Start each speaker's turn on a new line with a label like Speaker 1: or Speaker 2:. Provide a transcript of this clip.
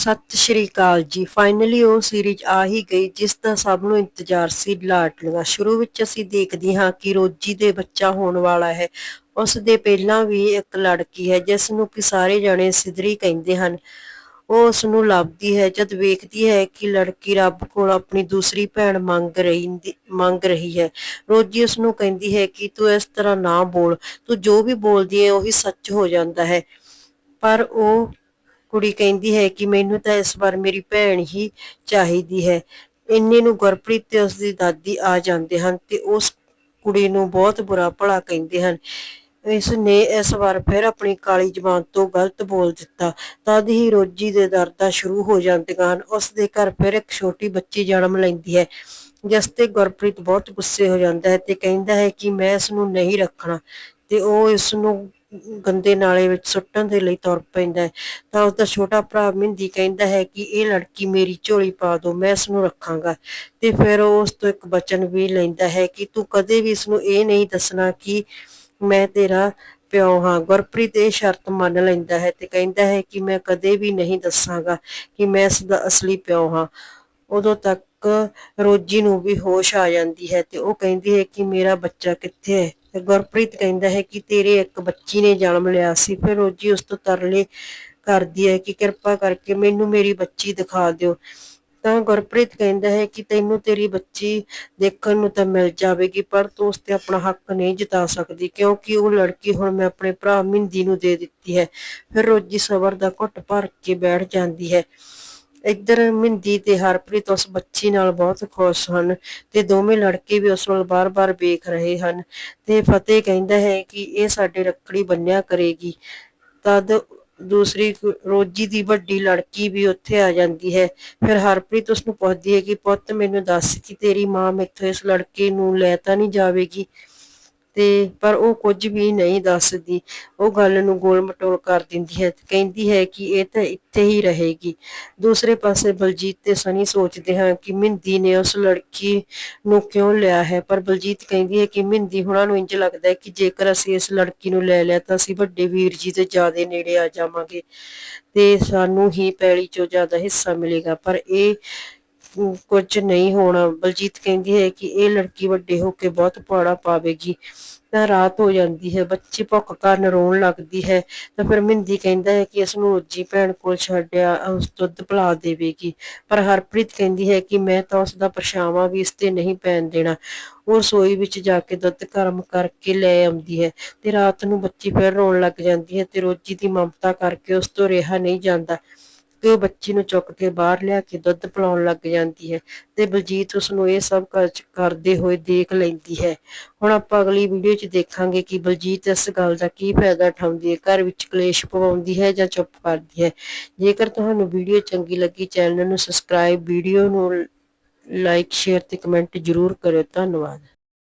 Speaker 1: ਸਤਿ ਸ਼੍ਰੀ ਅਕਾਲ ਜੀ। ਫਾਈਨਲੀ ਉਹ ਸੀਰੀਜ਼ ਆ ਹੀ ਗਈ, ਜਿਸ ਦਾ ਸਭ ਨੂੰ ਇੰਤਜ਼ਾਰ ਸੀ ਲਾਡਲੀਆਂ ਸ਼ੁਰੂ ਵਿੱਚ ਅਸੀਂ ਦੇਖਦੇ ਹਾਂ ਕਿ ਰੋਜੀ ਦੇ ਬੱਚਾ ਹੋਣ ਵਾਲਾ ਹੈ। ਉਸ ਦੇ ਪਹਿਲਾਂ ਵੀ ਇੱਕ ਲੜਕੀ ਹੈ, ਜਿਸ ਨੂੰ ਕਿ ਸਾਰੇ ਜਾਣੇ ਸਿਧਰੀ ਕਹਿੰਦੇ ਹਨ। ਉਹ ਉਸ ਨੂੰ ਲੱਭਦੀ ਹੈ, ਜਦ ਵੇਖਦੀ ਹੈ ਕਿ ਲੜਕੀ ਰੱਬ ਕੋਲ ਆਪਣੀ ਦੂਸਰੀ ਭੈਣ ਮੰਗ ਰਹੀ ਮੰਗ ਰਹੀ ਹੈ। ਰੋਜੀ ਉਸ ਨੂੰ ਕਹਿੰਦੀ ਹੈ ਕਿ ਤੂੰ ਇਸ ਤਰ੍ਹਾਂ ਨਾ ਬੋਲ, ਤੂੰ ਜੋ ਵੀ ਬੋਲਦੀ ਹੈ ਉਹੀ ਸੱਚ ਹੋ ਜਾਂਦਾ ਹੈ। ਪਰ ਉਹ ਕੁੜੀ ਕਹਿੰਦੀ ਹੈ ਕਿ ਮੈਨੂੰ ਤਾਂ ਇਸ ਵਾਰ ਮੇਰੀ ਭੈਣ ਹੀ ਚਾਹੀਦੀ ਹੈ। ਇੰਨੇ ਨੂੰ ਗੁਰਪ੍ਰੀਤ ਤੇ ਉਸ ਦੀ ਦਾਦੀ ਆ ਜਾਂਦੇ ਹਨ ਤੇ ਉਸ ਕੁੜੀ ਨੂੰ ਬਹੁਤ ਬੁਰਾ ਭਲਾ ਕਹਿੰਦੇ ਹਨ। ਇਸ ਨੇ ਇਸ ਵਾਰ ਫਿਰ ਆਪਣੀ ਕਾਲੀ ਜ਼ਬਾਨ ਤੋਂ ਗਲਤ ਬੋਲ ਦਿੱਤਾ। ਤਦ ਹੀ ਰੋਜੀ ਦੇ ਦਰਦਾਂ ਸ਼ੁਰੂ ਹੋ ਜਾਂਦੀਆਂ ਹਨ। ਉਸ ਦੇ ਘਰ ਫਿਰ ਇੱਕ ਛੋਟੀ ਬੱਚੀ ਜਨਮ ਲੈਂਦੀ ਹੈ, ਜਿਸ ਤੇ ਗੁਰਪ੍ਰੀਤ ਬਹੁਤ ਗੁੱਸੇ ਹੋ ਜਾਂਦਾ ਹੈ ਤੇ ਕਹਿੰਦਾ ਹੈ ਕਿ ਮੈਂ ਇਸ ਨੂੰ ਨਹੀਂ ਰੱਖਣਾ ਤੇ ਉਹ ਇਸ ਨੂੰ ਗੰਦੇ ਨਾਲੇ ਵਿੱਚ ਸੁੱਟਣ ਦੇ ਲਈ ਤੁਰ ਪੈਂਦਾ ਹੈ। ਤਾਂ ਉਸ ਦਾ ਛੋਟਾ ਭਰਾ ਮਿੰਦੀ ਕਹਿੰਦਾ ਹੈ ਕਿ ਇਹ ਲੜਕੀ ਮੇਰੀ ਝੋਲੀ ਪਾ ਦੋ ਮੈਂ ਇਸ ਨੂੰ ਰੱਖਾਂਗਾ। ਤੇ ਫਿਰ ਉਹ ਉਸ ਤੋਂ ਇੱਕ ਬਚਨ ਵੀ ਲੈਂਦਾ ਹੈ ਕਿ ਤੂੰ ਕਦੇ ਵੀ ਇਸ ਨੂੰ ਇਹ ਨਹੀਂ ਦੱਸਣਾ ਕਿ ਮੈਂ ਤੇਰਾ ਪਿਓ ਹਾਂ। ਗੁਰਪ੍ਰੀਤ ਇਹ ਸ਼ਰਤ ਮੰਨ ਲੈਂਦਾ ਹੈ ਤੇ ਕਹਿੰਦਾ ਹੈ ਕਿ ਮੈਂ ਕਦੇ ਵੀ ਨਹੀਂ ਦੱਸਾਂਗਾ ਕਿ ਮੈਂ ਇਸ ਦਾ ਅਸਲੀ ਪਿਓ ਹਾਂ। ਉਦੋਂ ਤੱਕ ਰੋਜੀ ਨੂੰ ਵੀ ਹੋਸ਼ ਆ ਜਾਂਦੀ ਹੈ ਤੇ ਉਹ ਕਹਿੰਦੀ ਹੈ ਕਿ ਮੇਰਾ ਬੱਚਾ ਕਿੱਥੇ ਹੈ? ਤੇ ਗੁਰਪ੍ਰੀਤ ਕਹਿੰਦਾ ਹੈ ਕਿ ਤੇਰੇ ਇੱਕ ਬੱਚੀ ਨੇ ਜਨਮ ਲਿਆ ਸੀ, ਫਿਰ ਰੋਜੀ ਉਸ ਤੋਂ ਤਰਲੇ ਕਰਦੀ ਹੈ ਕਿ ਕਿਰਪਾ ਕਰਕੇ ਮੈਨੂੰ ਮੇਰੀ ਬੱਚੀ ਦਿਖਾ ਦਿਓ। ਤਾਂ ਗੁਰਪ੍ਰੀਤ ਕਹਿੰਦਾ ਹੈ ਕਿ ਤੈਨੂੰ ਤੇਰੀ ਬੱਚੀ ਦੇਖਣ ਨੂੰ ਤਾਂ ਮਿਲ ਜਾਵੇਗੀ, ਪਰ ਤੂੰ ਉਸ ਤੇ ਆਪਣਾ ਹੱਕ ਨਹੀਂ ਜਿਤਾ ਸਕਦੀ, ਕਿਉਂਕਿ ਉਹ ਲੜਕੀ ਹੁਣ ਮੈਂ ਆਪਣੇ ਭਰਾ ਮਿੰਦੀ ਨੂੰ ਦੇ ਦਿੱਤੀ ਹੈ। ਫਿਰ ਰੋਜੀ ਸਬਰ ਦਾ ਘੁੱਟ ਭਰ ਕੇ ਬੈਠ ਜਾਂਦੀ ਹੈ। ਇੱਧਰ ਮਿੰਦੀ ਤੇ ਹਰਪ੍ਰੀਤ ਉਸ ਬੱਚੀ ਨਾਲ ਬਹੁਤ ਖੁਸ਼ ਹਨ ਤੇ ਦੋਵੇਂ ਲੜਕੇ ਵੀ ਉਸ ਨੂੰ ਬਾਰ-ਬਾਰ ਵੇਖ ਰਹੇ ਹਨ ਤੇ ਫਤਿਹ ਕਹਿੰਦਾ ਹੈ ਕਿ ਇਹ ਸਾਡੇ ਰੱਖੜੀ ਬੰਨਿਆ ਕਰੇਗੀ। ਤਦ ਦੂਸਰੀ ਰੋਜੀ ਦੀ ਵੱਡੀ ਲੜਕੀ ਵੀ ਉੱਥੇ ਆ ਜਾਂਦੀ ਹੈ। ਫਿਰ ਹਰਪ੍ਰੀਤ ਉਸ ਨੂੰ ਪੁੱਛਦੀ ਹੈ ਕਿ, ਪੁੱਤ, ਮੈਨੂੰ ਦੱਸ ਕਿ ਤੇਰੀ ਮਾਂ ਮੈਥੋਂ ਇਸ ਲੜਕੇ ਨੂੰ ਲੈ ਤਾਂ ਨਹੀਂ ਜਾਵੇਗੀ? ਤੇ ਪਰ ਉਹ ਕੁਝ ਵੀ ਨਹੀਂ ਦੱਸਦੀ। ਉਹ ਗੱਲ ਨੂੰ ਗੋਲ ਮਟੋਲ ਕਰ ਦਿੰਦੀ ਹੈ ਕਹਿੰਦੀ ਹੈ ਕਿ ਇਹ ਤਾਂ ਇੱਥੇ ਹੀ ਰਹੇਗੀ। ਦੂਸਰੇ ਪਾਸੇ ਬਲਜੀਤ ਤੇ ਸਨੀ ਸੋਚਦੇ ਹਨ ਕਿ ਮਿੰਦੀ ਨੇ ਉਸ ਲੜਕੀ ਨੂੰ ਕਿਉਂ ਲਿਆ ਹੈ। ਪਰ ਬਲਜੀਤ ਕਹਿੰਦੀ ਹੈ ਕਿ ਮਿੰਦੀ ਹੁਣਾਂ ਨੂੰ ਇੰਜ ਲੱਗਦਾ ਹੈ ਕਿ ਜੇਕਰ ਅਸੀਂ ਇਸ ਲੜਕੀ ਨੂੰ ਲੈ ਲਿਆ ਤਾਂ ਅਸੀਂ ਵੱਡੇ ਵੀਰ ਜੀ ਦੇ ਜ਼ਿਆਦਾ ਨੇੜੇ ਆ ਜਾਵਾਂਗੇ ਤੇ ਸਾਨੂੰ ਹੀ ਪੈਲੀ ਚੋਂ ਜ਼ਿਆਦਾ ਹਿੱਸਾ ਮਿਲੇਗਾ। ਪਰ ਇਹ ਕੁਝ ਨਹੀਂ ਹੋਣਾ। ਬਲਜੀਤ ਕਹਿੰਦੀ ਹੈ ਕਿ ਇਹ ਲੜਕੀ ਵੱਡੇ ਹੋ ਕੇ ਬਹੁਤ ਪਾੜਾ ਪਾਵੇਗੀ, ਤਾਂ ਰਾਤ ਹੋ ਜਾਂਦੀ ਹੈ, ਬੱਚੀ ਭੁੱਖ ਕਾਰਨ ਰੋਣ ਲੱਗਦੀ ਹੈ, ਤਾਂ ਫਿਰ ਮਿੰਦੀ ਕਹਿੰਦਾ ਹੈ ਕਿ ਇਸ ਨੂੰ ਰੋਜੀ ਭੈਣ ਕੋਲ ਛੱਡਿਆ, ਉਸ ਦੁੱਧ ਪਿਲਾ ਦੇਵੇਗੀ। ਪਰ ਹਰਪ੍ਰੀਤ ਕਹਿੰਦੀ ਹੈ ਕਿ ਮੈਂ ਤਾਂ ਉਸ ਦਾ ਪਰਛਾਵਾਂ ਵੀ ਇਸ ਤੇ ਨਹੀਂ ਪੈਣ ਦੇਣਾ। ਉਹ ਰਸੋਈ ਵਿੱਚ ਜਾ ਕੇ ਦੁੱਧ ਗਰਮ ਕਰਕੇ ਲੈ ਆਉਂਦੀ ਹੈ ਤੇ ਰਾਤ ਨੂੰ ਬੱਚੀ ਫਿਰ ਰੋਣ ਲੱਗ ਜਾਂਦੀ ਹੈ ਤੇ ਰੋਜੀ ਦੀ ਮਮਤਾ ਕਰਕੇ ਉਸ ਤੋਂ ਰਿਹਾ ਨਹੀਂ ਜਾਂਦਾ। ਤੇ ਉਹ ਬੱਚੀ ਨੂੰ ਚੁੱਕ ਕੇ ਬਾਹਰ ਲਿਆ ਕੇ ਦੁੱਧ ਪਿਲਾਉਣ ਲੱਗ ਜਾਂਦੀ ਹੈ ਤੇ ਬਲਜੀਤ ਉਸ ਨੂੰ ਇਹ ਸਭ ਕਰਦੇ ਹੋਏ ਦੇਖ ਲੈਂਦੀ ਹੈ। ਹੁਣ ਆਪਾਂ ਅਗਲੀ ਵੀਡੀਓ 'ਚ ਦੇਖਾਂਗੇ ਕਿ ਬਲਜੀਤ ਇਸ ਗੱਲ ਦਾ ਕੀ ਫਾਇਦਾ ਉਠਾਉਂਦੀ ਹੈ, ਘਰ ਵਿੱਚ ਕਲੇਸ਼ ਪਵਾਉਂਦੀ ਹੈ ਜਾਂ ਚੁੱਪ ਕਰਦੀ ਹੈ। ਜੇਕਰ ਤੁਹਾਨੂੰ ਵੀਡੀਓ ਚੰਗੀ ਲੱਗੀ, ਚੈਨਲ ਨੂੰ ਸਬਸਕ੍ਰਾਈਬ, ਵੀਡੀਓ ਨੂੰ ਲਾਈਕ, ਸ਼ੇਅਰ ਤੇ ਕਮੈਂਟ ਜ਼ਰੂਰ ਕਰਿਓ। ਧੰਨਵਾਦ।